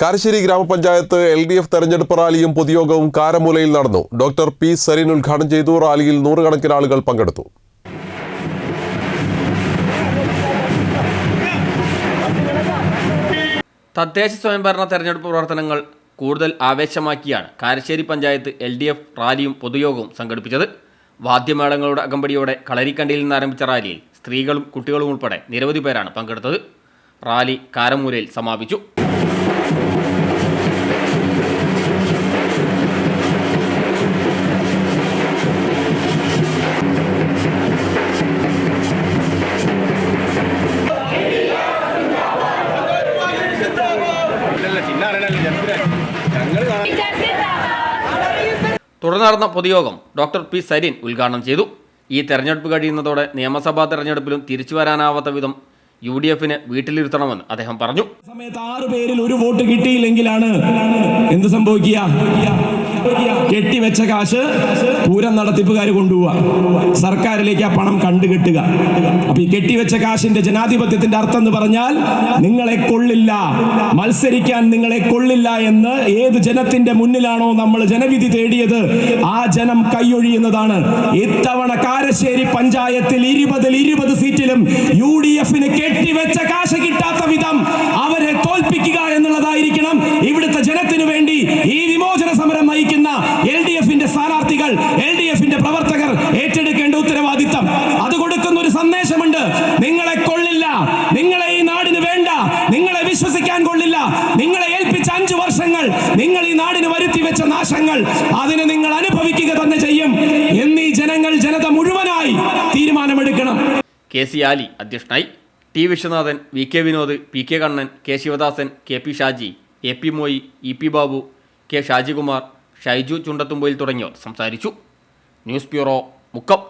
കാരശ്ശേരി ഗ്രാമപഞ്ചായത്ത് L D F തെരഞ്ഞെടുപ്പ് റാലിയും പൊതുയോഗവും കാരമൂലയിൽ നടന്നു. ഡോക്ടർ പി സരീൻ ഉദ്ഘാടനം ചെയ്തു. റാലിയിൽ നൂറുകണക്കിന് ആളുകൾ പങ്കെടുത്തു. തദ്ദേശ സ്വയംഭരണ തെരഞ്ഞെടുപ്പ് പ്രവർത്തനങ്ങൾ കൂടുതൽ ആവേശമാക്കിയാണ് Karassery panchayat L D F റാലിയും പൊതുയോഗവും സംഘടിപ്പിച്ചത്. വാദ്യമേളങ്ങളുടെ അകമ്പടിയോടെ കളരിക്കണ്ടിയിൽ നിന്ന് ആരംഭിച്ച റാലിയിൽ സ്ത്രീകളും കുട്ടികളും ഉൾപ്പെടെ നിരവധി പേരാണ് പങ്കെടുത്തത്. റാലി കാരമൂലയിൽ സമാപിച്ചു. തുടർന്ന് നടന്ന പൊതുയോഗം ഡോക്ടർ പി സരീൻ ഉദ്ഘാടനം ചെയ്തു. ഈ തെരഞ്ഞെടുപ്പ് കഴിയുന്നതോടെ നിയമസഭാ തെരഞ്ഞെടുപ്പിലും തിരിച്ചു വരാനാവാത്ത വിധം യു ഡി എഫിന് വീട്ടിലിരുത്തണമെന്ന് അദ്ദേഹം പറഞ്ഞു. സമയത്ത് ആറ് പേരിൽ ഒരു വോട്ട് കിട്ടിയില്ലെങ്കിലാണ് എന്ത് സംഭവിക്കുക? കെട്ടിവെച്ച കാശ് പൂരം നടത്തിപ്പുകാർ കൊണ്ടുപോവുക. സർക്കാരിലേക്ക് ആ പണം കണ്ടുകെട്ടുക. അപ്പൊ ഈ കെട്ടിവെച്ച കാശിന്റെ ജനാധിപത്യത്തിന്റെ അർത്ഥം എന്ന് പറഞ്ഞാൽ നിങ്ങളെ കൊള്ളില്ല മത്സരിക്കാൻ നിങ്ങളെ കൊള്ളില്ല എന്ന് ഏത് ജനത്തിന്റെ മുന്നിലാണോ നമ്മൾ ജനവിധി തേടിയത് ആ ജനം കൈയൊഴിയുന്നതാണ്. ഇത്തവണ കാരശ്ശേരി പഞ്ചായത്തിൽ ഇരുപതിൽ ഇരുപത് സീറ്റിലും യു ഡി എഫിന് കെട്ടിവെച്ച കാശ് കിട്ടാത്ത വിധം അവരെ തോൽപ്പിക്കുക എന്നുള്ളതായിരിക്കണം ഇവിടുത്തെ ജനത്തിനു വേണ്ടി ഈ വിമോചന സമരം നയിക്കുന്ന എൽ ഡി എഫിന്റെ സ്ഥാനാർത്ഥികൾ എൽ ഡി എഫിന്റെ പ്രവർത്തകർ ഏറ്റെടുക്കേണ്ട ഉത്തരവാദിത്തം. അത് കൊടുക്കുന്ന ഒരു സന്ദേശമുണ്ട്. നിങ്ങളെ കൊള്ളില്ല. നിങ്ങളെ ഈ നാടിന് വേണ്ട. നിങ്ങളെ വിശ്വസിക്കാൻ കൊള്ളില്ല. നിങ്ങളെ ഏൽപ്പിച്ച അഞ്ചു വർഷങ്ങൾ നിങ്ങൾ ഈ നാടിന് വരുത്തി വെച്ച നാശങ്ങൾ അതിന് നിങ്ങൾ അനുഭവിക്കുക തന്നെ ചെയ്യും. എന്നീ ജനങ്ങൾ കെ സി ആലി അധ്യക്ഷനായി. T Viswanathan V K Vinod P K Kannan K Sivadasan K P Shaji A P Moyi E P Babu K Shajikumar Shaiju Chundathumpoyil തുടങ്ങിയവർ സംസാരിച്ചു. News bureau Mukkam.